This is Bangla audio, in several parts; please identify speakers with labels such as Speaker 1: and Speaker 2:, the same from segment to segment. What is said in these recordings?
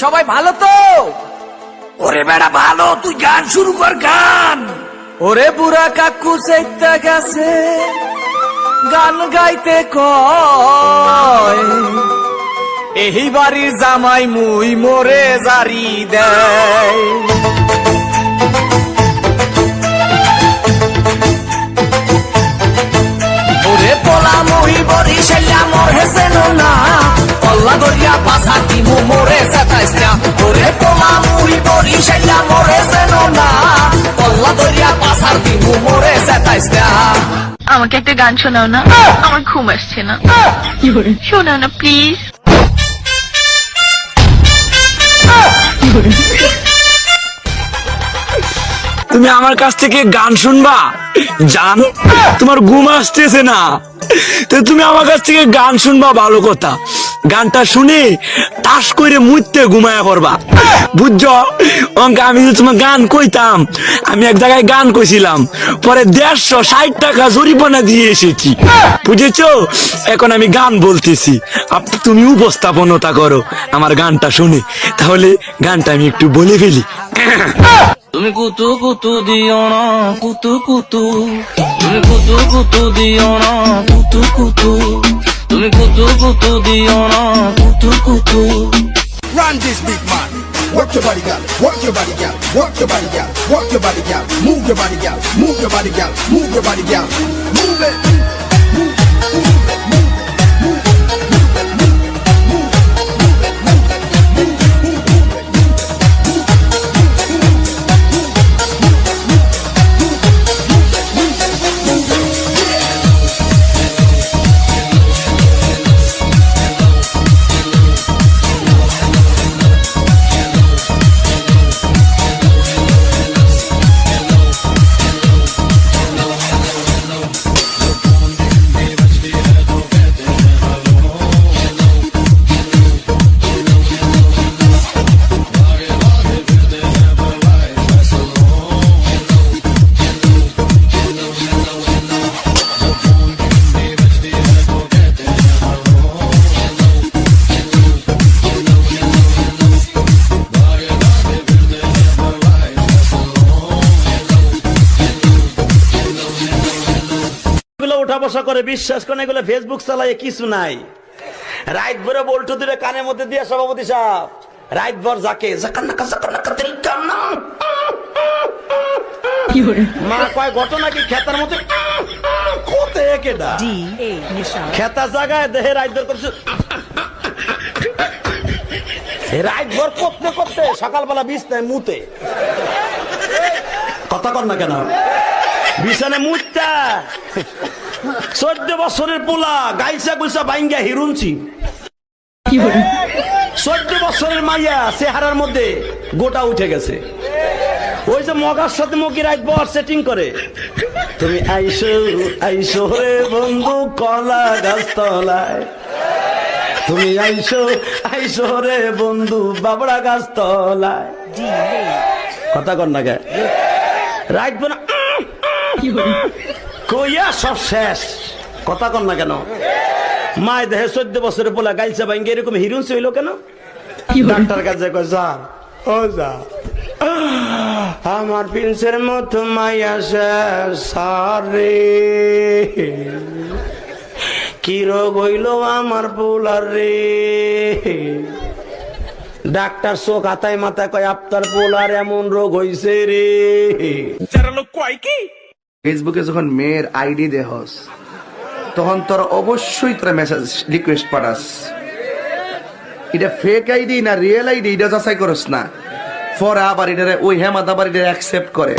Speaker 1: সবাই ভালো তো?
Speaker 2: ওরে বেড়া ভালো। তুই গান শুরু কর গান।
Speaker 1: ওরে বুড়া কাকু চাইতে গেছে গান গাইতে কয়। এই বাড়ির জামাই মুই মোরে জারি দেয়। ওরে পোলা মুহি বরি মোর হেসেন না। পল্লা দরিয়া পাশা দিমু মোরে সেতাইস না ওরে পোলা মুহি বরি মোর হেসেন না। পল্লা দরিয়া পাশা দিমু মোরে সেতাইস না
Speaker 3: আমাকে একটা গান শোনাও না? আমার ঘুম আসছে না। শোনাও না প্লিজ।
Speaker 2: তুমি আমার কাছ থেকে গান শুনবা? জান, তোমার ঘুম আসতেছে না। তো তুমি আমার কাছ থেকে গান শুনবা ভালো কথা। গানটা শুনে তাস করে মুইতে ঘুমায়া করবা বুঝছ? অঙ্কে, আমি যে তোমার গান কইতাম, আমি এক জায়গায় গান কইছিলাম। পরে দেড়শো ষাট টাকা জরিমানা দিয়ে এসেছি। বুঝেছ? এখন আমি গান বলতেছি। তুমি উপস্থাপনতা করো আমার গানটা শুনে। তাহলে গানটা আমি একটু বলে ফেলি।
Speaker 4: তুমি কুতু কুতু দিও না কুতু কুতু তুমি কুতু কুতু দিও না কুতু কুতু তুমি কুতু কুতু দিও না কুতু কুতু
Speaker 5: Run this big man. Work your body, gal. Work your body, gal. Work your body, gal. Work your body, gal. Move your body, gal. Move your body, gal. Move your body, gal. Move it.
Speaker 6: বসা করে বিশ্বাস করে এগুলো ফেসবুক চালায় কিছু নাই। রাইট ভরে বল্টু দিলে কানের মধ্যে দিয়ে সভাপতি সাহেব রাইট ভর যাকে জাকান নাকা জাকান নাকা দিল কান্না। মা কয় ঘটনা কি খেতার মধ্যে খেতা জায়গায় দেহে রাইট ভর করছে। রাইট ভর করতে করতে সকালবেলা বিষ নেয় মুতে। কথা কর না কেন? বিছানে মুতটা চোদ্দ বছরের পোলা গাইসা গুইসা বাইঙ্গা হিরুনছি চোদ্দ বছরের মাইয়া চেহারার মধ্যে গোটা উঠে গেছে। ওই যে মগার সাথে মকি রাইট বর সেটিং করে। তুমি আইসো আইসো রে বন্ধু কলা গাছ তলায়। তুমি আইসো আইসো রে বন্ধু বাবড়া গাছ তলায়। কথা কর না গে রাইট বোনা কইয়া সব শেষ। কথা কর না কেন? মায় দেহে চোদ্দ বছরে পোলা গাইছে ভাঙ্গে এরকম হিরুন হইল কেন? ডাক্তার কাছে কয়, যা, ও যা। আমার প্রিন্সের মতো মাইয়া সারে। কি রোগ হইল আমার পোলার রে? ডাক্তার চোখ হাতায় মাথায় কয়, আপনার পোলার এমন রোগ হইছে রে।
Speaker 7: ফেসবুকে যখন মেয়ের আইডি দেহস তখন তোর অবশ্যই তোরা মেসেজ রিকোয়েস্ট পাঠাস। এটা ফেক আইডি না রিয়েল আইডি এটা যাচাই করস না। পরে আবার এটা ওই হেমাত আবার এটা অ্যাকসেপ্ট করে।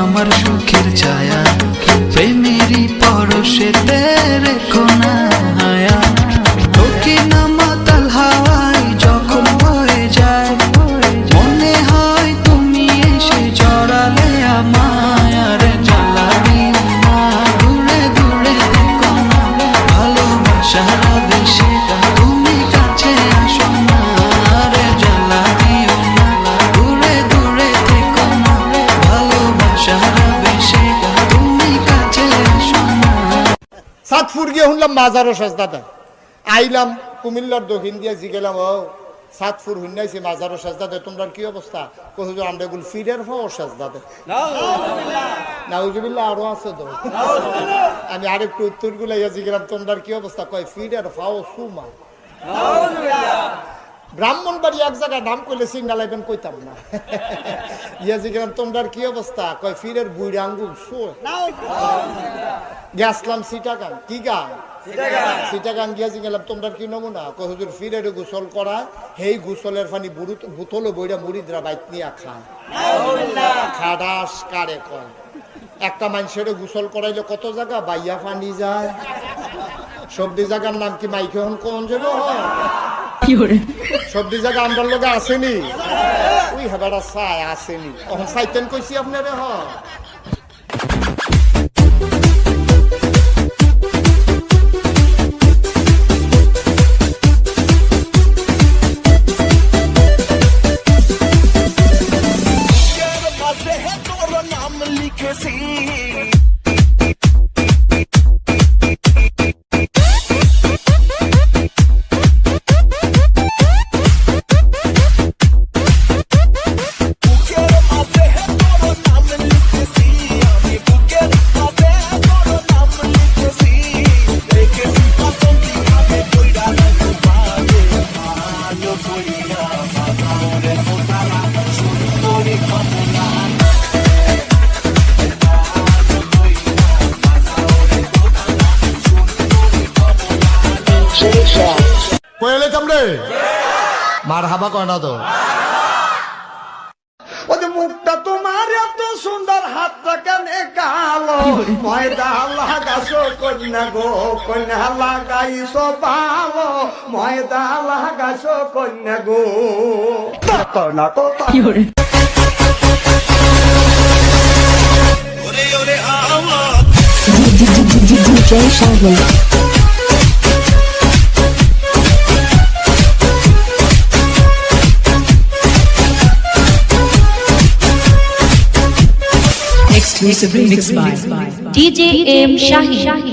Speaker 8: আমার সুখের ছায়া। প্রেমেরই পরশেতে রেখো না
Speaker 9: দিয়ে শুনলাম মাজারও সাজদা দেয়। আইলাম, কুমিল্লার দক্ষিণ দিয়ে জিগেলাম ও সাতপুর হুন্নাইছে মাজারও সাজদা দেয়। তোমরা কি অবস্থা? কহিল আমরা এগুলো ফিরের ফাও সাজদা দেয়। না আরও আছে তো। আমি আরেকটু উত্তর গুলাইয়া জিগেলাম তোমরা কি অবস্থা? কয়, ফিরের ফাও সুমা। ব্রাহ্মণ বাড়ি এক জায়গায় নাম করলে সিঙ্গালাইবেন কইতাম না। ইয়া জিগেলাম তোমরা কি অবস্থা? কয় ফিরের বুড়ি আঙ্গুল গেছলাম সিটাগান কি গান? সিটাগান গেলাম তোমরা কি নমুনা? কয় হুজুর ফিরের গোসল করা হেই গোসলের ফানি বুড়ু বুতলো বইরা মুড়িদরা বাইত নিয়া খায়। খাডাস কারে কয়। একটা মানুষের গোসল করাইলে কত জায়গা? বাইয়া ফানি যায়। সবদি জায়গার নাম কি মাইকে হন কোন যাব সবদি জায়গা আমরার লোক আসেনি। ওই হেবারা চাই আসেনি। তখন সাইতেন কইছি আপনারে হ। মার হাবা কয় না তো?
Speaker 10: ও যে মুখটা তোমার এত সুন্দর হাতটা কেনে কালো? ময়দা লাগাছো কন্যা গো কন্যা লাগাইছো ভালো। ময়দা লাগাছো কন্যা গো। কন্যা তো
Speaker 11: DJ Shaggy. Remix by DJ M Shahi.